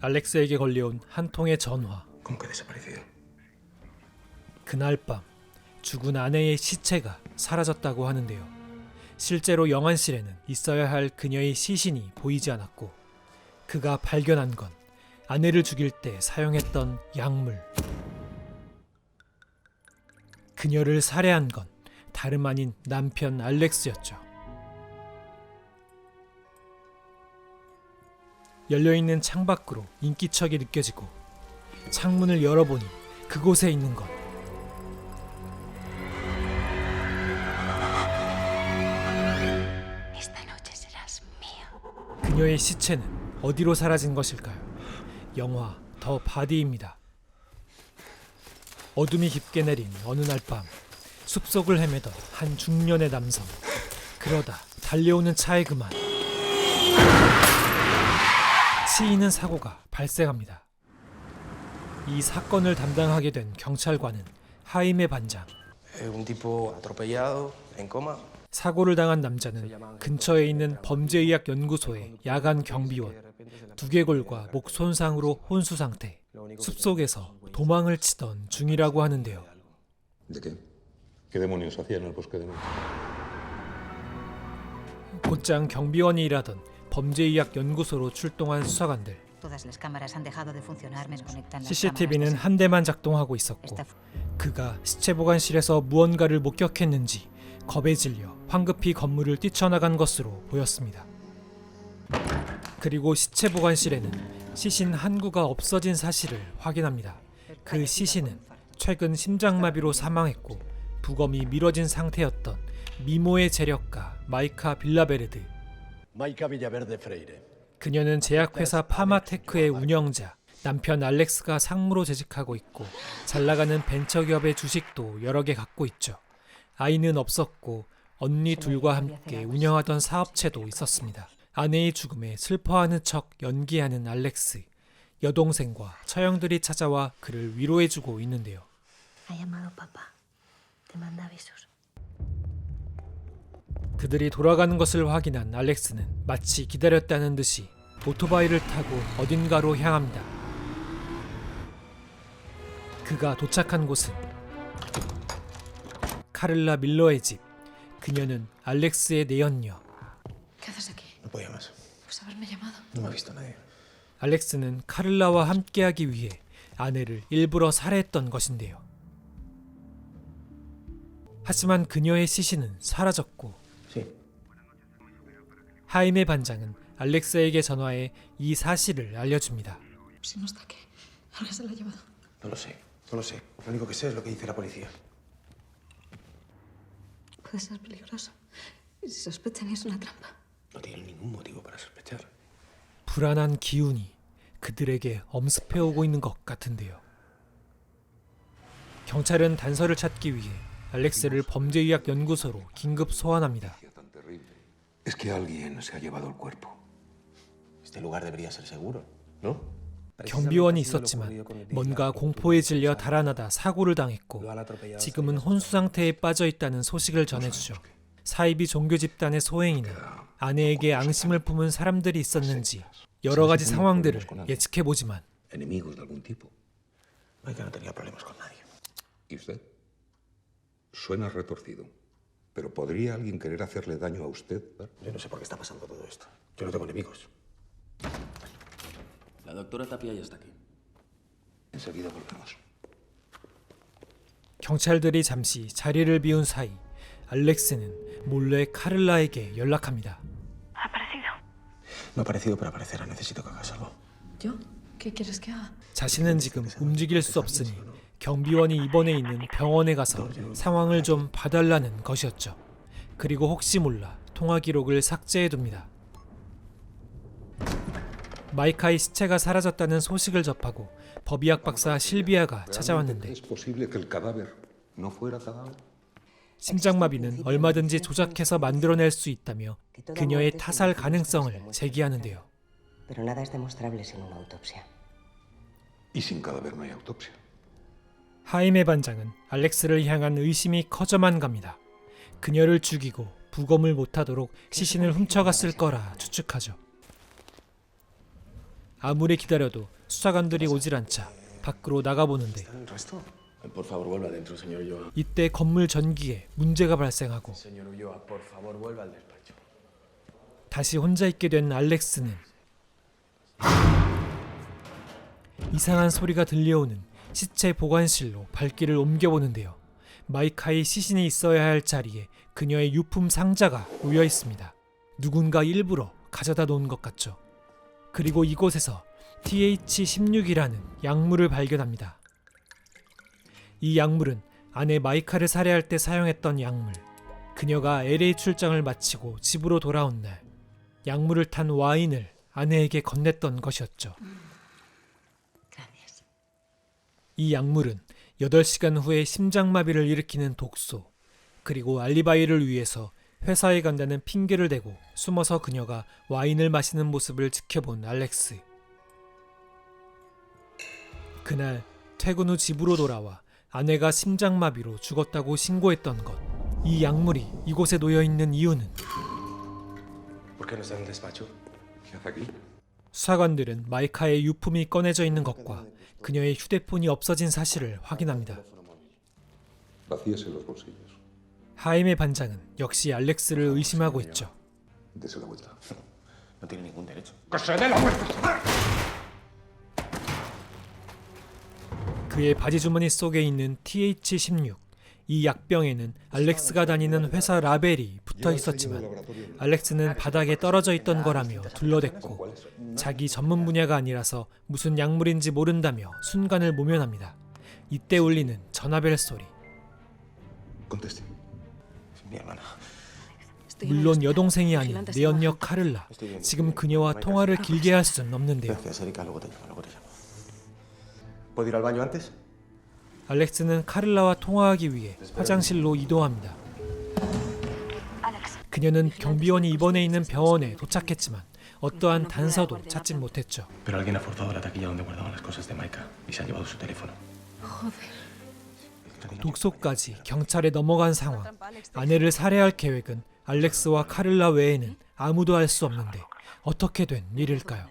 알렉스에게 걸려온 한 통의 전화. 그날 밤 죽은 아내의 시체가 사라졌다고 하는데요. 실제로 영안실에는 있어야 할 그녀의 시신이 보이지 않았고 그가 발견한 건 아내를 죽일 때 사용했던 약물. 그녀를 살해한 건 다름 아닌 남편 알렉스였죠. 열려있는 창밖으로 인기척이 느껴지고 창문을 열어보니 그곳에 있는 mío. 그녀의 시체는 어디로 사라진 것일까요? 영화 더 바디입니다. 어둠이 깊게 내린 어느 날 밤 숲속을 헤매던 한 중년의 남성 그러다 달려오는 차에 그만 치이는 사고가 발생합니다. 이 사건을 담당하게 된 경찰관은 하임의 반장 un tipo atropellado, en coma. 사고를 당한 남자는 근처에 있는 범죄의학 연구소의 야간 경비원 두개골과 목 손상으로 혼수 상태 숲속에서 도망을 치던 중이라고 하는데요. 곧장 경비원이 일하던 범죄의학 연구소로 출동한 수사관들 CCTV는. 한 대만 작동하고 있었고 그가 시체 보관실에서 무언가를 목격했는지 겁에 질려 황급히 건물을 뛰쳐나간 것으로 보였습니다. 그리고 시체 보관실에는 시신 한 구가 없어진 사실을 확인합니다. 그 시신은 최근 심장마비로 사망했고 부검이 미뤄진 상태였던 미모의 재력가 마이카 빌라베르드. 그녀는 제약회사 파마테크의 운영자 남편 알렉스가 상무로 재직하고 있고 잘 나가는 벤처기업의 주식도 여러 개 갖고 있죠. 아이는 없었고 언니 둘과 함께 운영하던 사업체도 있었습니다. 아내의 죽음에 슬퍼하는 척 연기하는 알렉스. 여동생과 처형들이 찾아와 그를 위로해주고 있는데요. Ha llamado papá. Te manda avisos. 그들이 돌아가는 것을 확인한 알렉스는 마치 기다렸다는 듯이 오토바이를 타고 어딘가로 향합니다. 그가 도착한 곳은 카를라 밀러의 집. 그녀는 알렉스의 내연녀. 알렉스는 카를라와 함께하기 위해 아내를 일부러 살해했던 것인데요. 하지만 그녀의 시신은 사라졌고. 하임의 반장은 알렉스에게 전화해 이 사실을 알려줍니다. Si no está aquí. Alguien se la ha llevado. No lo sé. No lo sé. Lo único que sé es lo que dice la policía. Puede ser peligroso. Si sospechan es una trampa. No tienen ningún motivo para sospechar. 불안한 기운이 그들에게 엄습해 오고 있는 것 같은데요. 경찰은 단서를 찾기 위해 알렉스를 범죄의학 연구소로 긴급 소환합니다. Es que alguien se ha llevado el cuerpo. Este lugar debería ser seguro, ¿no? 경비원이 있었지만 뭔가 공포에 질려 달아나다 사고를 당했고 지금은 혼수 상태에 빠져 있다는 소식을 전해주죠. 사이비 종교 집단의 소행이나 아내에게 앙심을 품은 사람들이 있었는지 여러 가지 상황들을 예측해 보지만 Pero ¿podría alguien querer hacerle daño a usted? Bart? Yo no sé por qué está pasando todo esto. Yo no tengo enemigos. La doctora Tapia ya está aquí. Enseguida volvemos. 경찰들이 잠시 자리를 비운 사이 알렉스는 몰래 카를라에게 연락합니다. Ha aparecido. No ha aparecido, pero aparecerá. Necesito que hagas algo. ¿Yo? ¿Qué quieres que haga? 자신은 지금 움직일 수 없으니 경비원이 입원해 있는 병원에 가서 상황을 좀 봐달라는 것이었죠. 그리고 혹시 몰라 통화 기록을 삭제해 둡니다. 마이카의 시체가 사라졌다는 소식을 접하고 법의학 박사 실비아가 찾아왔는데. 심장마비는 얼마든지 조작해서 만들어낼 수 있다며 그녀의 타살 가능성을 제기하는데요. 하임의 반장은 알렉스를 향한 의심이 커져만 갑니다. 그녀를 죽이고 부검을 못하도록 시신을 훔쳐갔을 거라 추측하죠. 아무리 기다려도 수사관들이 오질 않자 밖으로 나가보는데. 이때 건물 전기에 문제가 발생하고. 다시 혼자 있게 된 알렉스는 이상한 소리가 들려오는 시체 보관실로 발길을 옮겨보는데요. 마이카의 시신이 있어야 할 자리에 그녀의 유품 상자가 놓여 있습니다. 누군가 일부러 가져다 놓은 것 같죠. 그리고 이곳에서 TH16이라는 약물을 발견합니다. 이 약물은 아내 마이카를 살해할 때 사용했던 약물. 그녀가 LA 출장을 마치고 집으로 돌아온 날 약물을 탄 와인을 아내에게 건넸던 것이었죠. 이 약물은 8시간 후에 심장마비를 일으키는 독소, 그리고 알리바이를 위해서 회사에 간다는 핑계를 대고 숨어서 그녀가 와인을 마시는 모습을 지켜본 알렉스. 그날 퇴근 후 집으로 돌아와 아내가 심장마비로 죽었다고 신고했던 것. 이 약물이 이곳에 놓여 있는 이유는. 수사관들은 마이카의 유품이 꺼내져 있는 것과 그녀의 휴대폰이 없어진 사실을 확인합니다. 하임의 반장은 역시 알렉스를 의심하고 있죠. 그의 바지 주머니 속에 있는 TH16. 이 약병에는 알렉스가 다니는 회사 라벨이 붙어 있었지만 알렉스는 바닥에 떨어져 있던 거라며 둘러댔고 자기 전문 분야가 아니라서 무슨 약물인지 모른다며 순간을 모면합니다. 이때 울리는 전화벨 소리. 물론. 여동생이 아닌 Vigilantes 내 y 연녀 agentes. 카를라. 지금 그녀와 통화를 길게 할 수는 없는데요. 알렉스는 카를라와 통화하기 위해 화장실로 이동합니다. 그녀는 경비원이 입원해 있는 병원에 도착했지만 어떠한 단서도 찾진 못했죠. Pero alguien ha forzado la taquilla donde guardaban las cosas de Maika y se han llevado su teléfono. 독소까지 경찰에 넘어간 상황. 아내를 살해할 계획은 알렉스와 카를라 외에는 아무도 알 수 없는데 어떻게 된 일일까요?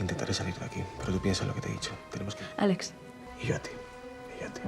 Intentaré salir de aquí, pero tú piensa en lo que te he dicho. Tenemos que... Alex, Y yo a ti. Y yo a ti.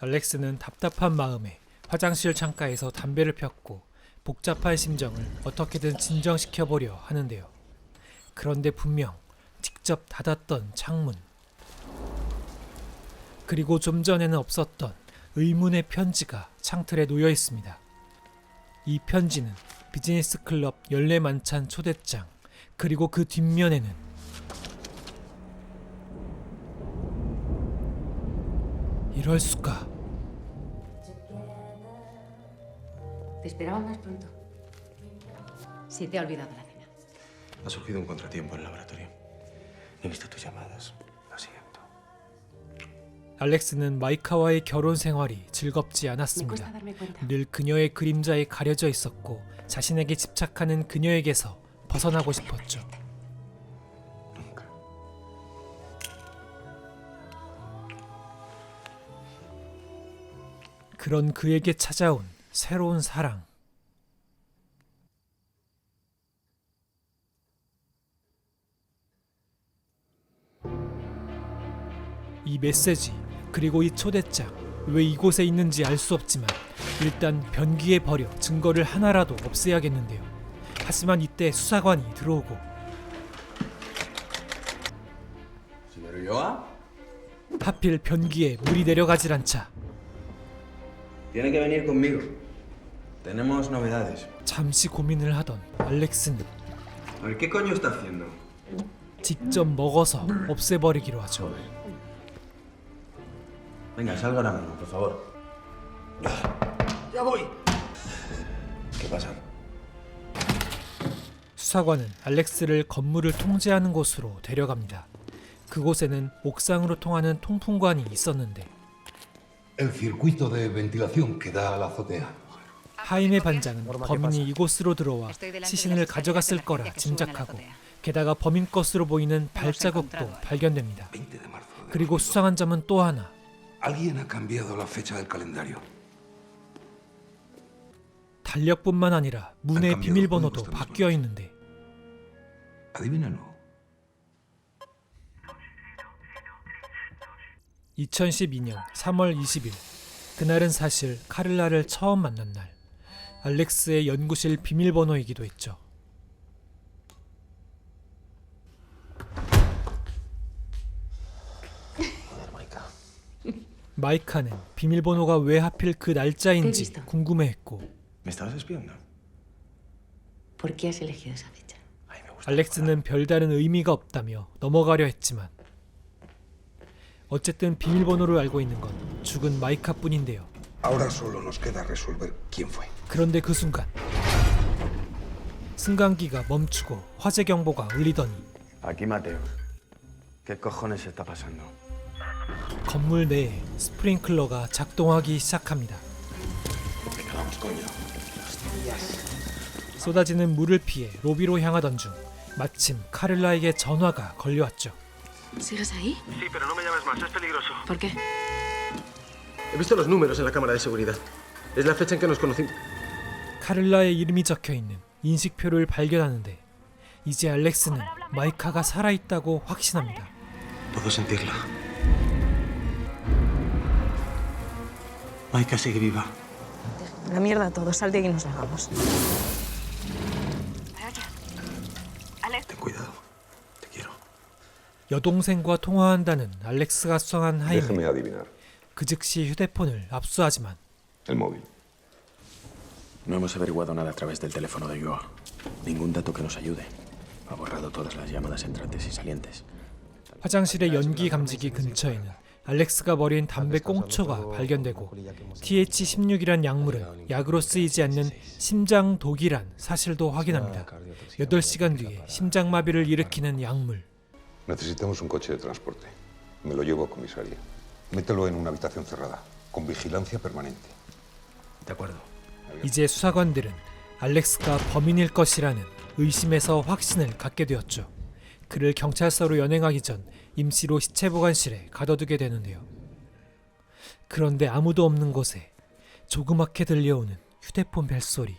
알렉스는 답답한 마음에 화장실 창가에서 담배를 폈고 복잡한 심정을 어떻게든 진정시켜 보려 하는데요. 그런데 분명 직접 닫았던 창문 그리고 좀 전에는 없었던 의문의 편지가 창틀에 놓여 있습니다. 이 편지는 비즈니스 클럽 연례 만찬 초대장 그리고 그 뒷면에는 이럴 수가 Te esperaba más pronto. Si te ha olvidado la cena. Ha surgido un contratiempo en el laboratorio. He visto tus llamadas. 알렉스는 마이카와의 결혼 생활이 즐겁지 않았습니다. 늘 그녀의 그림자에 가려져 있었고 자신에게 집착하는 그녀에게서 벗어나고 싶었죠. 그런 그에게 찾아온 새로운 사랑. 이 메시지 그리고 이 초대장 왜 이곳에 있는지 알 수 없지만 일단 변기에 버려 증거를 하나라도 없애야겠는데요. 하지만 이때 수사관이 들어오고 하필 변기에 물이 내려가질 않자 tiene que venir conmigo. Tenemos novedades. 잠시 고민을 하던 알렉스는 A ver, ¿qué coño está haciendo? 직접 먹어서 없애버리기로 하죠. Venga, salga ahora mismo, por favor. ¡Ya voy! ¿Qué pasa? 수사관은 알렉스를 건물을 통제하는 곳으로 데려갑니다. 그곳에는 옥상으로 통하는 통풍관이 있었는데 El circuito de ventilación que da a la azotea. 하임의 반장은 범인이 이곳으로 들어와 시신을 가져갔을 거라 짐작하고 게다가 범인 것으로 보이는 발자국도 발견됩니다. 20 de marzo. de- 그리고 수상한 점은 또 하나 Alguien ha cambiado la fecha del calendario. 달력뿐만 아니라 문의 비밀번호도 바뀌어 있는데 Adivínalo. 2012년 3월 20일 그날은 사실 카를라를 처음 만난 날 알렉스의 연구실 비밀번호이기도 했죠. 마이카는 비밀번호가 왜 하필 그 날짜인지. 궁금해했고. 알렉스는 별다른 의미가 없다며 넘어가려 했지만 어쨌든 비밀번호를 알고 있는 건 죽은 마이카뿐인데요. Ahora solo nos queda resolver quién fue. 그런데 그 순간 승강기가 멈추고 화재 경보가 울리더니 건물 내에 스프링클러가 작동하기 시작합니다. 쏟아지는 물을 피해 로비로 향하던 중 마침 카를라에게 전화가 걸려왔죠. ¿Sigues ahí? Sí, pero no me llames más, es peligroso. ¿Por qué? He visto los números en la cámara de seguridad. Es la fecha en que nos conocimos. 카를라의 이름이 적혀 있는 인식표를 발견하는데 이제 알렉스는 마이카가 살아 있다고 확신합니다. Puedo sentirla. Maika sigue viva. La mierda todo, sal de ahí y nos largamos. Ten cuidado. Te quiero. 여동생과 통화한다는 알렉스가 수상한 Déjeme adivinar. 그 즉시 휴대폰을 압수하지만 El móvil. No hemos averiguado nada a través del teléfono de Joa. Ningún dato que nos ayude. Ha borrado todas las llamadas entrantes y salientes. 화장실의 연기 감지기 근처에는 알렉스가 버린 담배 꽁초가 발견되고 TH16이란 약물은 약으로 쓰이지 않는 심장 독이란 사실도 확인합니다. 8시간 뒤에 심장마비를 일으키는 약물. Necesitamos un coche de transporte. Me lo llevo a comisaría. Mételo en una habitación cerrada, con vigilancia permanente. De acuerdo. 이제 수사관들은 알렉스가 범인일 것이라는 의심에서 확신을 갖게 되었죠. 그를 경찰서로 연행하기 전 임시로 시체 보관실에 가둬두게 되는데요. 그런데 아무도 없는 곳에 조그맣게 들려오는 휴대폰 벨소리.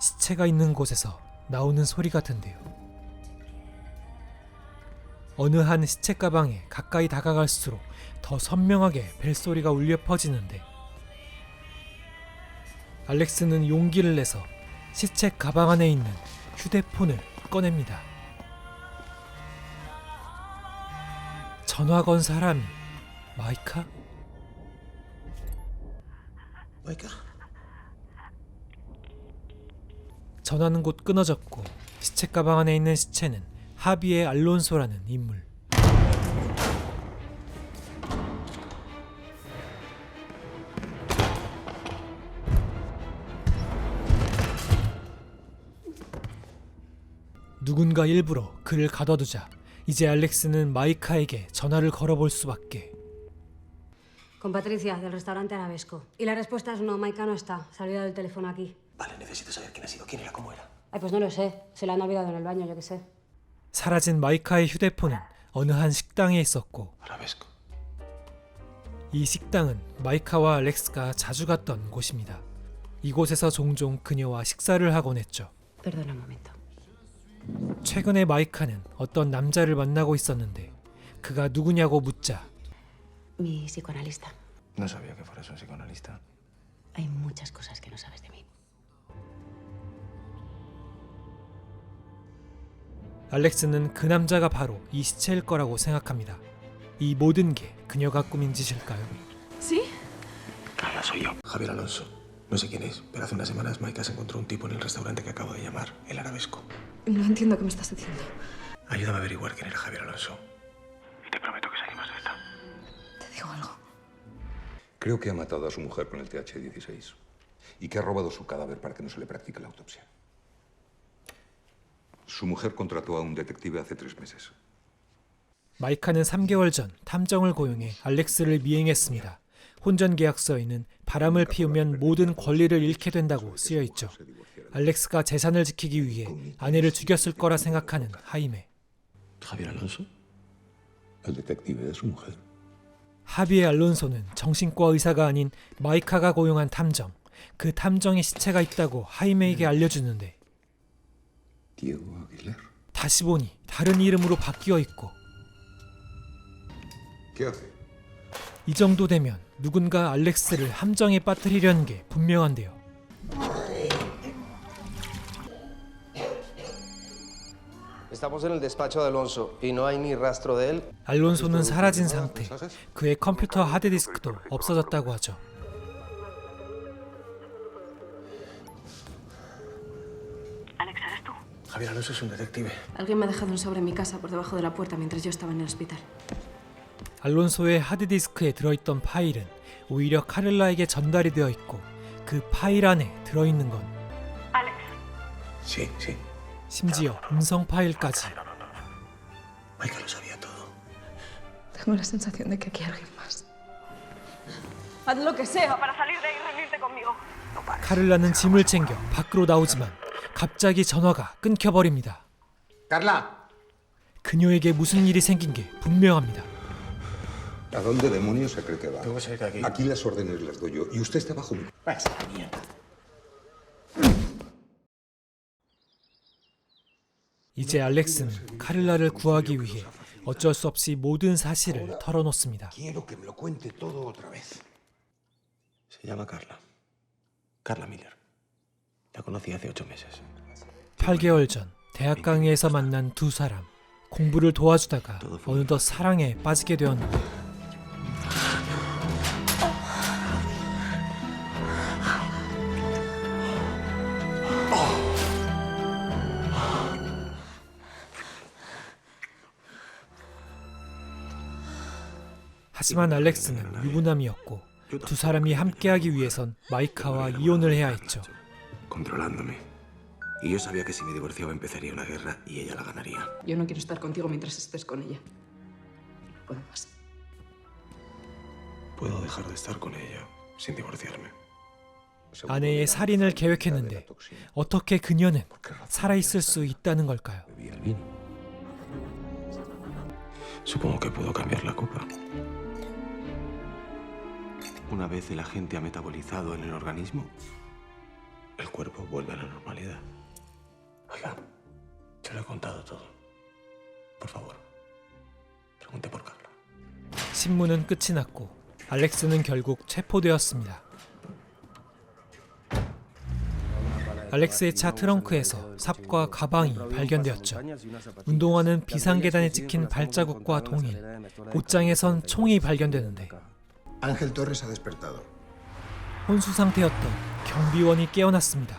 시체가 있는 곳에서 나오는 소리 같은데요. 어느 한 시체 가방에 가까이 다가갈수록 더 선명하게 벨소리가 울려 퍼지는데 알렉스는 용기를 내서 시체 가방 안에 있는 휴대폰을 꺼냅니다. 전화 건 사람이 마이카? Maika. 전화는 곧 끊어졌고 시체 가방 안에 있는 시체는 하비의 알론소라는 인물. 누군가 일부러 그를 가둬두자 이제 알렉스는 마이카에게 전화를 걸어볼 수밖에. Con Patricia, del restaurante Arabesco. Y la respuesta es no, Maika no está. Se ha olvidado el teléfono aquí. Vale, necesito saber quién ha sido, quién era, cómo era. Ay, pues no lo sé. Se la han olvidado en el baño, yo qué sé. 사라진 마이카의 휴대폰은 어느 한 식당에 있었고 Arabesco. 이 식당은 마이카와 알렉스가 자주 갔던 곳입니다. 이곳에서 종종 그녀와 식사를 하곤 했죠. Perdona un momento. 최근에 마이카는 어떤 남자를 만나고 있었는데 그가 누구냐고 묻자 Mi psicoanalista. No sabía que fueras un psicoanalista. Hay muchas cosas que no sabes de mí. 알렉스는 그 남자가 바로 이 시체일 거라고 생각합니다. 이 모든 게 그녀가 꾸민 짓일까요? ¿Sí? Carla, soy yo. Javier Alonso. No sé quién es, pero hace unas semanas Maika se encontró un tipo en el restaurante que acabo de llamar, el Arabesco. No entiendo qué me estás diciendo. Ayúdame a averiguar quién era Javier Alonso. Y te prometo que salimos de esta. Te digo algo. Creo que ha matado a su mujer con el TH-16 y que ha robado su cadáver para que no se le practique la autopsia. Su mujer contrató a un detective hace tres meses. 마이카는 3개월 전 탐정을 고용해 알렉스를 미행했습니다. 혼전 계약서에는 바람을 피우면 모든 권리를 잃게 된다고 쓰여 있죠. 알렉스가 재산을 지키기 위해 아내를 죽였을 거라 생각하는 mujer. 하비의 알론소는 정신과 의사가 아닌 마이카가 고용한 탐정. 그 탐정의 시체가 있다고 하이메에게 알려주는데. 다시 보니 다른 이름으로 바뀌어 있고. 이 정도 되면 누군가 알렉스를 함정에 빠뜨리려는 게 분명한데요. 알론소는 사라진 상태. 그의 컴퓨터 하드디스크도 없어졌다고 하죠. Alex, ¿eres tú? Javier Alonso es un detective. Alguien me ha dejado un sobre en mi casa por debajo de la puerta mientras yo estaba en el hospital. 알론소의 하드디스크에 들어있던 파일은 오히려 카를라에게 전달이 되어 있고 그 파일 안에 들어있는 건 Alex. Sí, sí. 심지어 음성 파일까지. Tengo la sensación de que aquí hay alguien más. Haz lo que sea para salir de ahí y reunirte conmigo. 카를라는 짐을 챙겨 밖으로 나오지만 갑자기 전화가 끊겨버립니다. ¡Carla! 그녀에게 무슨 일이 생긴 게 분명합니다. ¿A dónde demonios se cree que va? Tengo cerca aquí. Aquí las órdenes las doy yo. Y usted está bajo mi... ¡Vas a la mierda! 이제 알렉스는 카를라를 구하기 위해 어쩔 수 없이 모든 사실을 털어놓습니다. Quiero que me lo cuente todo otra vez. Se llama Carla. Carla Miller. La conocí hace ocho meses. 8개월 전 대학 강의에서 만난 두 사람 공부를 도와주다가 어느덧 사랑에 빠지게 되었는데 하지만 알렉스는 유부남이었고 두 사람이 함께하기 위해선 마이카와 이혼을 해야 했죠. Y yo sabía que si me divorciaba empezaría una guerra y ella la ganaría. Yo no quiero estar contigo mientras estés con ella. No puedo más. Puedo dejar de estar con ella sin divorciarme. 아내의 살인을 계획했는데 어떻게 그녀는 살아있을 수 있다는 걸까요? Supongo que puedo cambiar la copa. Una vez el agente ha metabolizado en el organismo, el cuerpo vuelve a la normalidad. Oiga, se lo he contado todo. Por favor, pregunte por Carla. 신문은 끝이 났고 알렉스는 결국 체포되었습니다. 알렉스의 차 트렁크에서 삽과 가방이 발견되었죠. 운동화는 비상계단에 찍힌 발자국과 동일, 옷장에선 총이 발견되는데 Ángel Torres ha despertado. 혼수 상태였던 경비원이 깨어났습니다.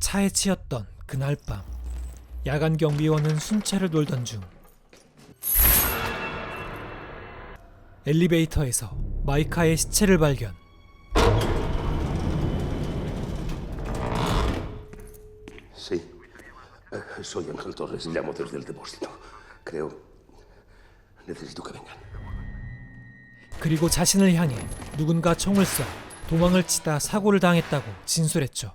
차에 치였던 그날 밤, 야간 경비원은 순찰을 돌던 중 엘리베이터에서 마이카의 시체를 발견. Sí, Eh, soy Ángel Torres, llamo desde el depósito. Creo... Necesito que vengan. 그리고 자신을 향해 누군가 총을 쏴 도망을 치다 사고를 당했다고 진술했죠.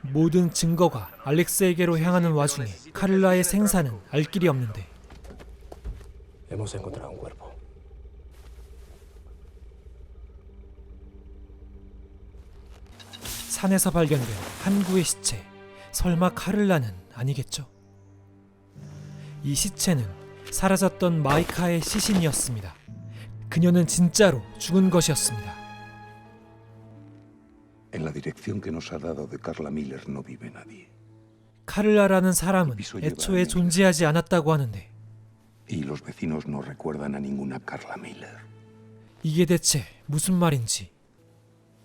모든 증거가 알렉스에게로 향하는 와중에 카를라의 생사는 알 길이 없는데. 산에서 발견된 한 구의 시체. 설마 카를라는 아니겠죠? 이 시체는 사라졌던 마이카의 시신이었습니다. 그녀는 진짜로 죽은 것이었습니다. En la dirección que nos ha dado de Carla Miller no vive nadie. 카를라라는 사람은 애초에 존재하지 않았다고 하는데 Y los vecinos no recuerdan a ninguna Carla Miller. 이게 대체 무슨 말인지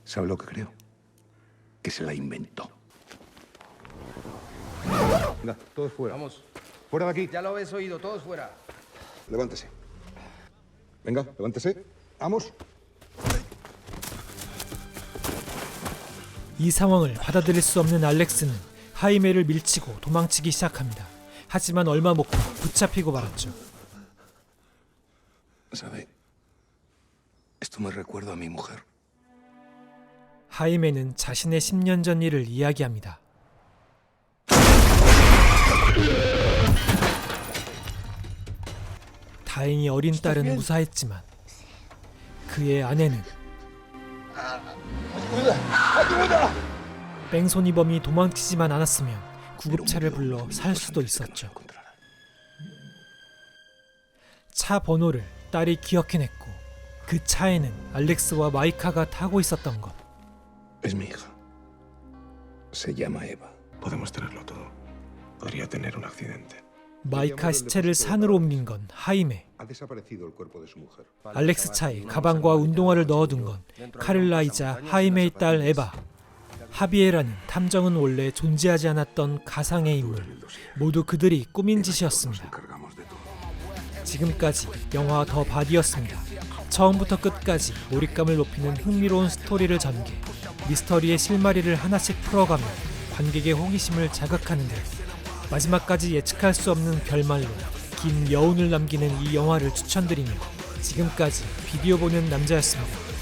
¿Sabe lo que creo? Que se la inventó. Venga, todos fuera. Vamos. Fuera de aquí. Ya lo habéis oído, todos fuera. Levántese. Venga, levántese. Vamos. 이 상황을 받아들일 수 없는 알렉스는 하이메를 밀치고 도망치기 시작합니다. 하지만 얼마 못 가 붙잡히고 말았죠. ¿Sabe? Esto me recuerda a mi mujer. 하이메는 자신의 10년 전 일을 이야기합니다. 다행히 어린 딸은 무사했지만 그의 아내는 뺑소니범이 도망치지만 않았으면 구급차를 불러 살 수도 있었죠. 차 번호를 딸이 기억해냈고 그 차에는 알렉스와 마이카가 타고 있었던 것. Es mi hija. Se llama Eva. Podemos tenerlo todo. Podría tener un accidente. 마이카 시체를 산으로 옮긴 건 하임에. 알렉스 차에 가방과 운동화를 넣어둔 건 카를라이자 하임의 딸 에바. 하비에라는 탐정은 원래 존재하지 않았던 가상의 인물. 모두 그들이 꾸민 짓이었습니다. 지금까지 영화 더 바디였습니다. 처음부터 끝까지 몰입감을 높이는 흥미로운 스토리를 전개, 미스터리의 실마리를 하나씩 풀어가며 관객의 호기심을 자극하는데 마지막까지 예측할 수 없는 결말로 긴 여운을 남기는 이 영화를 추천드리며 지금까지 비디오 보는 남자였습니다.